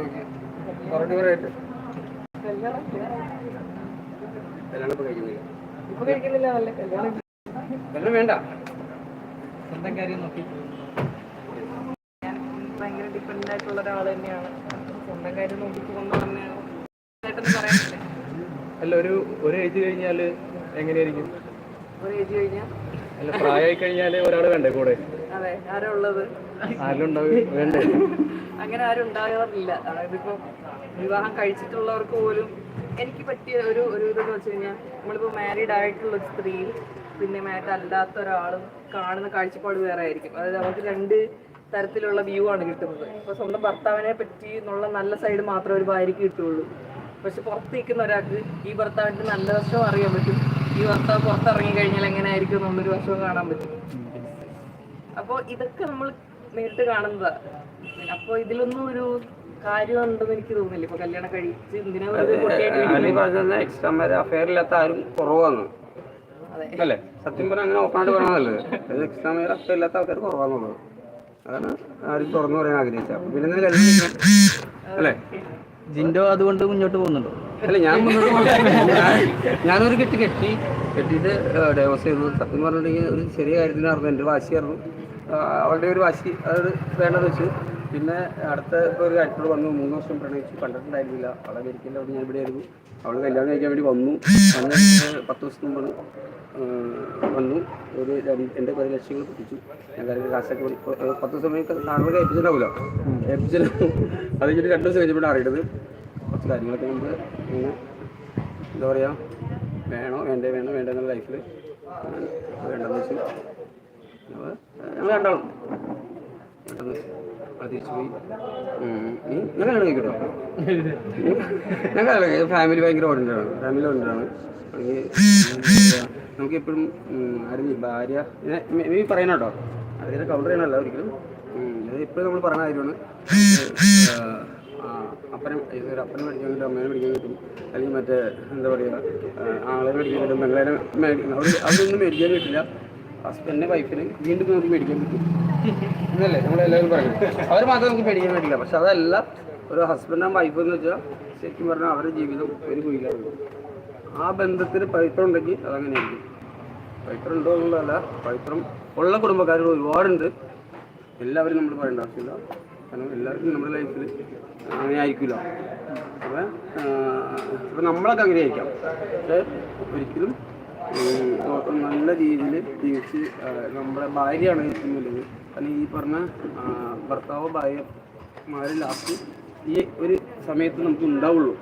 പറയായിട്ട് കല്യാണം ഇപ്പൊ കഴിക്കുന്നില്ല. ഇപ്പൊ കഴിക്കുന്നില്ല നല്ല കല്യാണം. കല്യാണം വേണ്ട. സ്വന്തം കാര്യം നോക്കി. ഞാൻ ഭയങ്കര ആയിട്ടുള്ള ഒരാൾ തന്നെയാണ്. സ്വന്തം കാര്യം നോക്കി അല്ല ഒരു ഒരു ഏജ് കഴിഞ്ഞാൽ എങ്ങനെയായിരിക്കും? ഒരു ഏജ് കഴിഞ്ഞാൽ അല്ല പ്രായമായി കഴിഞ്ഞാൽ ഒരാൾ വേണ്ടേ കൂടെ? അതെ ആരാ ഉള്ളത്? ആരും വേണ്ടേ? അങ്ങനെ ആരും ഉണ്ടാകാറില്ല. അതായത് ഇപ്പൊ വിവാഹം കഴിച്ചിട്ടുള്ളവർക്ക് പോലും എനിക്ക് പറ്റിയ ഒരു ഒരു ഇതെന്ന് വെച്ച് കഴിഞ്ഞാൽ നമ്മളിപ്പോൾ മാരീഡ് ആയിട്ടുള്ള സ്ത്രീ സ്ത്രീയും പിന്നെ മാരീഡ് അല്ലാത്ത ഒരാളും കാണുന്ന കാഴ്ചപ്പാട് വേറെ ആയിരിക്കും. അതായത് അവർക്ക് രണ്ട് തരത്തിലുള്ള വ്യൂ ആണ് കിട്ടുന്നത്. ഇപ്പോൾ സ്വന്തം ഭർത്താവിനെ പറ്റി എന്നുള്ള നല്ല സൈഡ് മാത്രമേ ഒരു ഭാര്യയ്ക്ക് കിട്ടുള്ളൂ. പക്ഷെ പുറത്ത് നിൽക്കുന്ന ഒരാൾക്ക് ഈ ഭർത്താവിന്റെ നല്ല വശവും അറിയാൻ പറ്റും. ഈ ഭർത്താവ് പുറത്തിറങ്ങി കഴിഞ്ഞാൽ എങ്ങനെയായിരിക്കും എന്നുള്ളൊരു വശവും കാണാൻ പറ്റും. അപ്പോൾ ഇതൊക്കെ നമ്മൾ നേരിട്ട് കാണുന്നത്. അപ്പൊ ഇതിലൊന്നും ഒരു എനിക്ക് ഇപ്പൊ കല്യാണം കഴിച്ച് എന്തിനാ എക്സ്ട്രാ മാരേജ് ആരും കുറവാണ് അല്ലേ? സത്യം പറഞ്ഞാൽ അങ്ങനെ ഓപ്പൺ ആയിട്ട് പറയാൻ നല്ലത് അത് എക്സ്ട്രാ മാരേജ് അഫെയർ ഇല്ലാത്ത ആൾക്കാർ കുറവാന്നുള്ളത്. അതാണ് ആരും തുറന്നു പറയാൻ ആഗ്രഹിച്ചത്. അപ്പൊ പിന്നെ കല്യാണം അല്ലേ? ജിൻഡോ അതുകൊണ്ട് മുന്നോട്ട് പോകുന്നുണ്ടോ? അല്ല ഞാൻ ഞാനൊരു കെട്ടി കെട്ടി കെട്ടിയിട്ട് ഡൈവേഴ്സ് ചെയ്തു സത്യം പറഞ്ഞിട്ടുണ്ടെങ്കിൽ ഒരു ചെറിയ കാര്യത്തിനായിരുന്നു എന്റെ വാശിയായിരുന്നു. അവളുടെ ഒരു വാശി അത് വേണ്ടത് വെച്ച്. പിന്നെ അടുത്ത ഇപ്പോൾ ഒരു കാര്യത്തോട് വന്നു മൂന്ന് വർഷം പ്രണയിച്ചു കണ്ടിട്ടുണ്ടായിരുന്നില്ല. അവളെ അമേരിക്കയിൽ അവിടെ ഞാൻ ഇവിടെ ആയിരുന്നു. അവൾ കല്യാണം കഴിക്കാൻ വേണ്ടി വന്നു. വന്ന് പത്ത് ദിവസം മുമ്പ് വന്നു. ഒരു എന്റെ കുറേ ലക്ഷ്യങ്ങൾ പിടിച്ചു ഞാൻ കാര്യം കാശൊക്കെ പത്ത് ദിവസം സാറിനൊക്കെ ഏൽപ്പിച്ചിട്ടുണ്ടാവില്ല ഏൽപ്പിച്ചിട്ട് അത് കഴിഞ്ഞിട്ട് രണ്ട് ദിവസം കഴിഞ്ഞപ്പോൾ അറിയുന്നത് കുറച്ച് കാര്യങ്ങളൊക്കെ നമ്മൾ ഇങ്ങനെ എന്താ പറയുക വേണോ വേണ്ടേ വേണോ വേണ്ടെന്നുള്ള ലൈഫിൽ വേണ്ടെന്ന് വെച്ചു ഞങ്ങൾ ഞാൻ കല്യാണം ഫാമിലി ഭയങ്കര ഓർഡന്റാണ് ഫാമിലി ഓർഡന്റാണ് നമുക്ക് എപ്പോഴും ആരും ഭാര്യ നീ പറയണ കേട്ടോ. അതിനെ കൗണ്ടർ ചെയ്യണമല്ല ഒരിക്കലും. ഇപ്പോഴും നമ്മൾ പറഞ്ഞ കാര്യമാണ്. അപ്പനെ ഒരു അപ്പനെ പഠിക്കാൻ കിട്ടും അമ്മേനെ പഠിക്കാൻ കിട്ടും. അല്ലെങ്കിൽ മറ്റേ എന്താ പറയുക ആളെ പഠിക്കാൻ കിട്ടും പെങ്ങളെ അവർ അവരൊന്നും മേടിക്കാൻ കിട്ടില്ല. ഹസ്ബൻഡിനെ വൈഫിന് വീണ്ടും നമുക്ക് പേടിക്കാൻ പറ്റും എന്നല്ലേ നമ്മളെല്ലാവരും പറയും അവർ മാത്രം നമുക്ക് പേടിക്കാൻ പറ്റില്ല പക്ഷെ അതല്ല ഒരു ഹസ്ബൻഡ് ആൻഡ് വൈഫ് എന്ന് വെച്ചാൽ ശരിക്കും പറഞ്ഞാൽ അവരുടെ ജീവിതം ഒരു കുയിലാണ് ആ ബന്ധത്തിന് പൈത്രം ഉണ്ടെങ്കിൽ അതങ്ങനെയായിരിക്കും. പൈത്രം ഉണ്ടോ എന്നുള്ളതല്ല പൈത്രം ഉള്ള കുടുംബക്കാരുകൾ ഒരുപാടുണ്ട്. എല്ലാവരും നമ്മൾ പറയേണ്ട ആവശ്യമില്ല. കാരണം എല്ലാവർക്കും നമ്മുടെ ലൈഫിൽ അങ്ങനെ ആയിരിക്കില്ല. അപ്പം ഇപ്പം നമ്മളൊക്കെ അങ്ങനെ ആയിരിക്കാം പക്ഷേ ഒരിക്കലും നല്ല രീതിയിൽ ജീവിച്ച് നമ്മുടെ ഭാര്യയാണ് എന്നുള്ളത് അല്ലെങ്കിൽ ഈ പറഞ്ഞ ഭർത്താവ് ഭാര്യമാരെ ലാസ്റ്റ് ഈ ഒരു സമയത്ത് നമുക്ക് ഉണ്ടാവുള്ളൂ.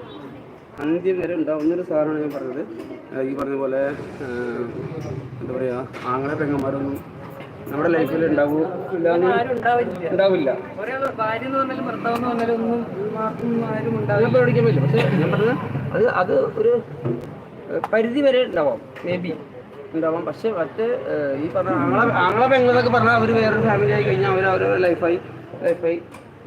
അന്ത്യം വരെ ഉണ്ടാവുന്നൊരു സാധനമാണ് ഞാൻ പറഞ്ഞത്. ഈ പറഞ്ഞ പോലെ എന്താ പറയുക ആങ്ങളെ പെങ്ങന്മാരൊന്നും നമ്മുടെ ലൈഫിൽ ഉണ്ടാവില്ല. ഭാര്യ എന്ന് പറഞ്ഞാലും ഭർത്താവ് എന്ന് പറഞ്ഞാലും ഒന്നും ആരും ഉണ്ടാവില്ല. പക്ഷേ ഞാൻ പറഞ്ഞത് അത് അത് ഒരു പരിധി വരെ ഉണ്ടാവാം. മേ ബി ഉണ്ടാവാം. പക്ഷെ മറ്റ് ഈ പറഞ്ഞ ആങ്ങളെ ആങ്ങളെ പെങ്ങളൊക്കെ പറഞ്ഞാൽ അവർ വേറൊരു ഫാമിലി ആയി കഴിഞ്ഞാൽ അവർ അവരുടെ ലൈഫായി ലൈഫായി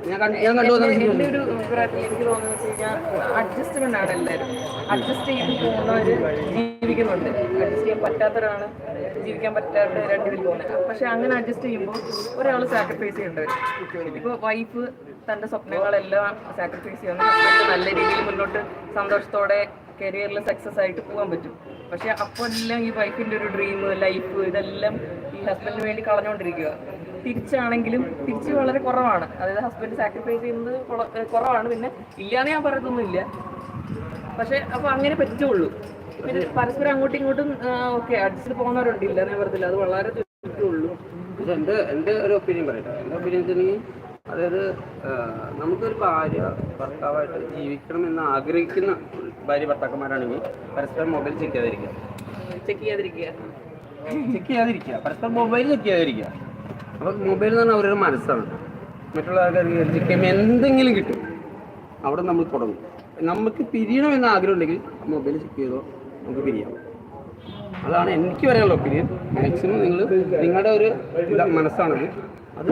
ഞാൻ കണ്ടു ഒരു അഭിപ്രായത്തിൽ എനിക്ക് തോന്നുന്നത് വെച്ച് കഴിഞ്ഞാൽ അഡ്ജസ്റ്റ്മെന്റ് ആണ് എല്ലാവരും. അഡ്ജസ്റ്റ് ചെയ്ത് ജീവിക്കുന്നുണ്ട്. അഡ്ജസ്റ്റ് ചെയ്യാൻ പറ്റാത്തവരാണ് ജീവിക്കാൻ പറ്റാത്ത പോകുന്നത് പക്ഷെ അങ്ങനെ അഡ്ജസ്റ്റ് ചെയ്യുമ്പോൾ ഒരാൾ സാക്രിഫൈസ് ചെയ്യേണ്ടത് ഇപ്പോൾ വൈഫ് തന്റെ സ്വപ്നങ്ങളെല്ലാം സാക്രിഫൈസ് ചെയ്യുന്നത് നല്ല രീതിയിൽ മുന്നോട്ട് സന്തോഷത്തോടെ കരിയറിൽ സക്സസ് ആയിട്ട് പോകാൻ പറ്റും. പക്ഷെ അപ്പോൾ എല്ലാം ഈ വൈഫിന്റെ ഒരു ഡ്രീം ലൈഫ് ഇതെല്ലാം ഈ ഹസ്ബൻഡിന് വേണ്ടി കളഞ്ഞുകൊണ്ടിരിക്കുക തിരിച്ചാണെങ്കിലും തിരിച്ച് വളരെ കുറവാണ്. അതായത് ഹസ്ബൻഡ് സാക്രിഫൈസ് ചെയ്യുന്നത് കുറവാണ്. പിന്നെ ഇല്ലാന്ന് ഞാൻ പറയത്തൊന്നുമില്ല പക്ഷെ അപ്പൊ അങ്ങനെ പറ്റുള്ളൂ. പിന്നെ പരസ്പരം അങ്ങോട്ടും ഇങ്ങോട്ടും ഓക്കെ അടിച്ചിട്ട് പോകുന്നവരുണ്ട് ഞാൻ പറയത്തില്ല അത് വളരെ ചുറ്റുള്ളൂ പക്ഷെ എന്റെ ഒരു ഒപ്പീനിയൻ പറയട്ടെ. എന്റെ ഒപ്പീനിയൻ വെച്ചിട്ടുണ്ടെങ്കിൽ അതായത് നമുക്കൊരു ഭാര്യ ഭർത്താവായിട്ട് ജീവിക്കണം എന്ന് ആഗ്രഹിക്കുന്ന ഭാര്യ ഭർത്താക്കന്മാരാണെങ്കിൽ പരസ്പരം മൊബൈൽ ചെക്ക് ചെയ്യാതിരിക്കുക. ചെക്ക് ചെയ്യാതിരിക്കുക. ചെക്ക് ചെയ്യാതിരിക്കുക. പരസ്പരം മൊബൈൽ ചെക്ക് ചെയ്യാതിരിക്കുക. അപ്പൊ മൊബൈൽ എന്ന് പറഞ്ഞാൽ അവരുടെ മനസ്സാണ്. മറ്റുള്ള ആൾക്കാർക്ക് ചെക്ക് ചെയ്യുമ്പോൾ എന്തെങ്കിലും കിട്ടും. അവിടെ നമ്മൾ തുടങ്ങും. നമുക്ക് പിരിയണം എന്ന ആഗ്രഹം ഉണ്ടെങ്കിൽ മൊബൈൽ ചെക്ക് ചെയ്തോ നമുക്ക് പിരിയാം. അതാണ് എനിക്ക് പറയാനുള്ള ഒപ്പീനിയൻ മാക്സിമം നിങ്ങൾ നിങ്ങളുടെ ഒരു മനസ്സാണത്. അത്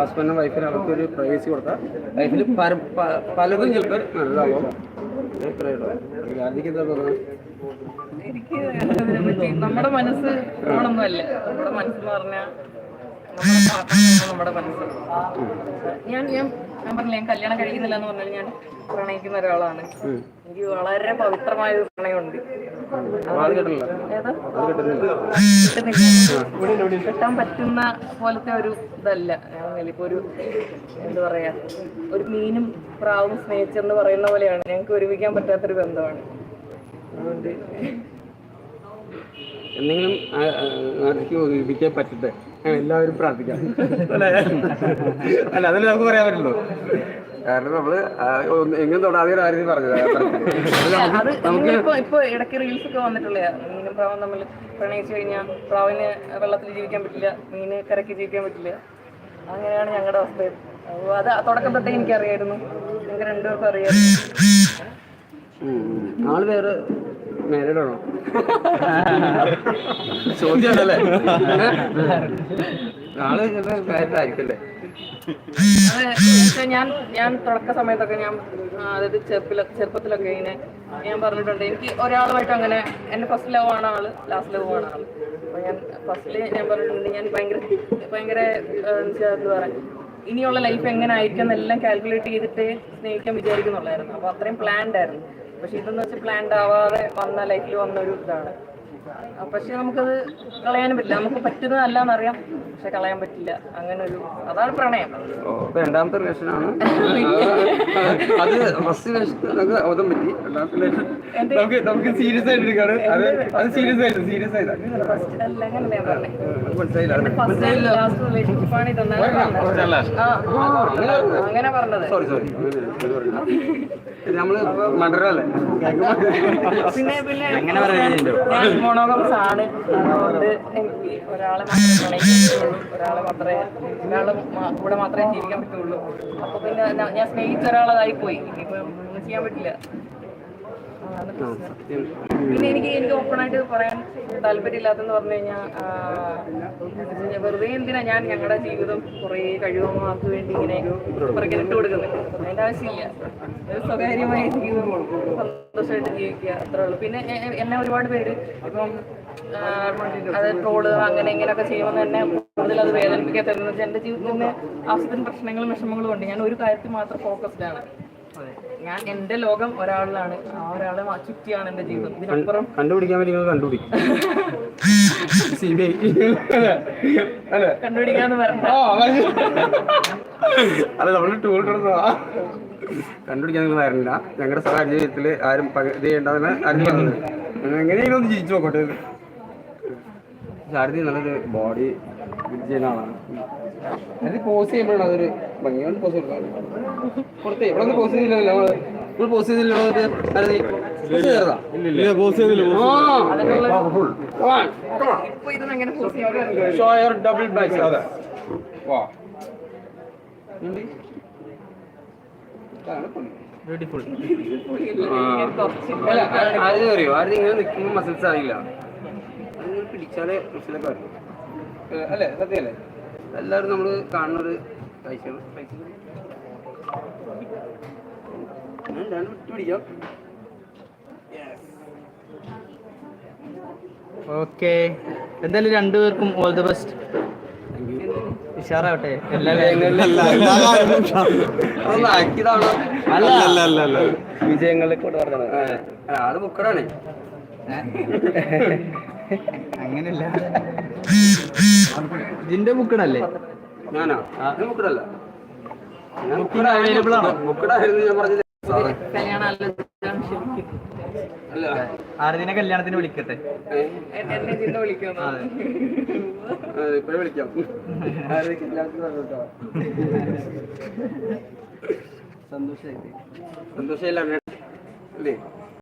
ഹസ്ബൻഡും വൈഫിനും അവർക്ക് ഒരു പ്രൈവസി കൊടുത്താൽ ലൈഫിൽ പലതും ചിലപ്പോൾ നല്ലതാവും. എനിക്ക് നമ്മുടെ മനസ്സ് ഓണൊന്നുമല്ല നമ്മുടെ മനസ്സെന്ന് പറഞ്ഞാൽ നമ്മുടെ മനസ്സ്. ഞാൻ ഞാൻ ഞാൻ പറഞ്ഞില്ല ഞാൻ കല്യാണം കഴിക്കുന്നില്ല എന്ന് പറഞ്ഞാൽ ഞാൻ പ്രണയിക്കുന്ന ഒരാളാണ്. എനിക്ക് വളരെ പവിത്രമായ ഒരു പ്രണയമുണ്ട്. കിട്ടാൻ പറ്റുന്ന പോലത്തെ ഒരു ഇതല്ല. ഇപ്പൊ ഒരു എന്താ പറയാ ഒരു മീനും പ്രാവും സ്നേഹിച്ചെന്ന് പറയുന്ന പോലെയാണ്. ഞങ്ങൾക്ക് ഒരുമിക്കാൻ പറ്റാത്തൊരു ബന്ധമാണ്. അതുകൊണ്ട് എന്തെങ്കിലും ആർക്ക് ഒരുമിക്കാൻ പറ്റട്ടെ? എല്ലാവരും പ്രാർത്ഥിക്കാം. അല്ലേ? അല്ല അതല്ലേ നമുക്ക് പറയാൻ പറ്റുള്ളൂ കാരണം നമ്മൾ എങ്ങനെ തൊടാതെ ആരും പറഞ്ഞത്. അത് ഇപ്പൊ ഇപ്പൊ ഇടയ്ക്ക് റീൽസ് ഒക്കെ വന്നിട്ടുള്ള മീനും പ്രാവും തമ്മിൽ പ്രണയിച്ചു കഴിഞ്ഞാൽ പ്രാവിന് വെള്ളത്തിൽ ജീവിക്കാൻ പറ്റില്ല മീന് കരയ്ക്ക് ജീവിക്കാൻ പറ്റില്ല. അങ്ങനെയാണ് ഞങ്ങളുടെ അവസ്ഥ. അത് തുടക്കം തൊട്ടേ എനിക്കറിയായിരുന്നു. ഞങ്ങൾക്ക് രണ്ടുപേർക്കും അറിയാം. ആൾ വേറെ മാരീഡ് ആണോ ചോദ്യമാണല്ലേ? ആൾ ആയിരിക്കല്ലേ ഞാൻ ഞാൻ തുടക്ക സമയത്തൊക്കെ ഞാൻ അതായത് ചെറുപ്പില ചെറുപ്പത്തിലൊക്കെ ഇങ്ങനെ ഞാൻ പറഞ്ഞിട്ടുണ്ട്. എനിക്ക് ഒരാളുമായിട്ട് അങ്ങനെ എന്റെ ഫസ്റ്റ് ലവ് ആണ് ആൾ ലാസ്റ്റ് ലവ് ആണ് ആൾ. അപ്പൊ ഞാൻ ഫസ്റ്റിൽ ഞാൻ പറഞ്ഞിട്ടുണ്ട് ഞാൻ ഭയങ്കര ഭയങ്കര എന്താ പറയാ ഇനിയുള്ള ലൈഫ് എങ്ങനെ ആയിരിക്കും എന്നെല്ലാം കാൽക്കുലേറ്റ് ചെയ്തിട്ട് സ്നേഹിക്കാൻ വിചാരിക്കുന്നുള്ളായിരുന്നു. അപ്പൊ അത്രയും പ്ലാൻഡ് ആയിരുന്നു. പക്ഷെ ഇതൊന്നും വെച്ചാൽ പ്ലാൻഡ് ആവാതെ വന്ന ലൈഫിൽ വന്ന ഒരു ഇതാണ്. പക്ഷെ നമുക്കത് കളയാനും പറ്റില്ല. നമുക്ക് പറ്റുന്നതല്ല എന്നറിയാം പക്ഷെ കളയാൻ പറ്റില്ല. അങ്ങനെ ഒരു അതാണ് പ്രണയം. രണ്ടാമത്തെ റിലേഷനാണ്. അത് ഫസ്റ്റ് റിലേഷൻ പറ്റി. രണ്ടാമത്തെ റിലേഷൻ നമുക്ക് നമുക്ക് സീരിയസ് ആയിട്ട് എടുക്കാണ്. അത് അത് സീരിയസ് ആയിട്ട് സീരിയസ് ആയിട്ട്. ഫസ്റ്റ് അല്ല അങ്ങനെ പറഞ്ഞത്. Sorry sorry. നമ്മൾ മണ്ടരല്ലേ പിന്നെ പിന്നെ മോണോഗംസ് ആണ് അതുകൊണ്ട് എനിക്ക് ഒരാളെ മാത്രമേ ഒരാളെ മാത്രമേ ഒരാളെ കൂടെ മാത്രമേ ജീവിക്കാൻ പറ്റുള്ളൂ. അപ്പൊ പിന്നെ ഞാൻ സ്നേഹിച്ച ഒരാളതായി പോയി. ഇനിയിപ്പോ ചെയ്യാൻ പറ്റില്ല. പിന്നെ എനിക്ക് എനിക്ക് ഓപ്പൺ ആയിട്ട് പറയാൻ താല്പര്യമില്ലാത്തെന്ന് പറഞ്ഞു കഴിഞ്ഞാൽ വെറുതെ എന്തിനാ ഞാൻ ഞങ്ങളുടെ ജീവിതം കുറേ കഴിവുമാർക്ക് വേണ്ടി ഇങ്ങനെ പുറകെ കൊടുക്കുന്നത്? അതിന്റെ ആവശ്യമില്ല. ഒരു സ്വകാര്യമായ ജീവിതം സന്തോഷമായിട്ട് ജീവിക്കുക അത്രേ ഉള്ളൂ. പിന്നെ എന്നെ ഒരുപാട് പേര് ഇപ്പം അത് ട്രോൾ അങ്ങനെ ഇങ്ങനെയൊക്കെ ചെയ്യുമെന്ന് തന്നെ കൂടുതൽ അത് വേദനിപ്പിക്കാത്തതെന്ന് വെച്ചാൽ എന്റെ തന്നെ ആവശ്യത്തിന് പ്രശ്നങ്ങളും വിഷമങ്ങളും ഉണ്ട്. ഞാൻ ഒരു കാര്യത്തിൽ മാത്രം ഫോക്കസ്ഡ് ആണ്. ഞാൻ എന്റെ ലോകം ഒരാളിലാണ്. ആ ഒരാളെ ചുറ്റിയാണ് എന്റെ ജീവിതം. ഇതിനപ്പുറം കണ്ടുപിടിക്കാൻ വേണ്ടി കണ്ടുപിടിക്കും. സി ബി ഐ അല്ലേ? കണ്ടുപിടിക്കാന്ന് പറഞ്ഞ അല്ല നമ്മൾ ടൂൾ കണ്ടുപിടിക്കാൻ നിങ്ങൾ ആയിരുന്നില്ല ഞങ്ങളുടെ സാഹചര്യത്തിൽ ജീവിതത്തിൽ ആരും ഇത് ചെയ്യേണ്ടതെന്ന് അറിഞ്ഞു എങ്ങനെയെങ്കിലും ഒന്ന് ജീവിച്ചു നോക്കട്ടെ. ശാരദി നല്ലൊരു ബോഡി ചെയ്യുന്ന ആളാണ് അത് പോസ് ചെയ്യുമ്പോഴാണ് അതൊരു ഭംഗിയോണ്ട് പോസ് കൊടുക്കാൻ പുറത്ത് ഇവിടെ ഒന്ന് പോസ് ചെയ്തില്ലല്ലോ നമ്മൾ. നമ്മൾ പോസ് ചെയ്തില്ലല്ലോ അത് ശാരദി പോസ് ചെയ്തതാ? ആ ഇപ്പൊ ഇതൊന്നും എങ്ങനെ പോസ് ചെയ്യാൻ ഷോ യുവർ ഡബിൾ ബാക്ക് അതെ. വാ. ബ്യൂട്ടിഫുൾ അല്ല ആദ്യം അറിയോ ആദ്യം ഇങ്ങനെ നിൽക്കുമ്പോൾ മസിൽസ് അറിയില്ല. പിടിച്ചാലേ അറിയും ഏ, അല്ലേ? സത്യമല്ലേ എല്ലാവരും നമ്മൾ കാണുന്നത് പൈസ ഞാൻ രണ്ട് വിട്ട് പിടിക്കാം. ഓക്കെ. എന്തായാലും രണ്ടുപേർക്കും ഓൾ ദി ബെസ്റ്റ് ഉഷാറാവട്ടെ. എല്ലാ അല്ല. വിജയങ്ങളെ കൊണ്ട് പറഞ്ഞത് ആൾ ബുക്കറാണ്. അങ്ങനെയല്ല. ഇതിന്റെ മുക്കടല്ലേ? ഞാനാ? ആരതിനെ കല്യാണത്തിന് വിളിക്കട്ടെ? ഏ? സന്തോഷമില്ല അല്ലേ?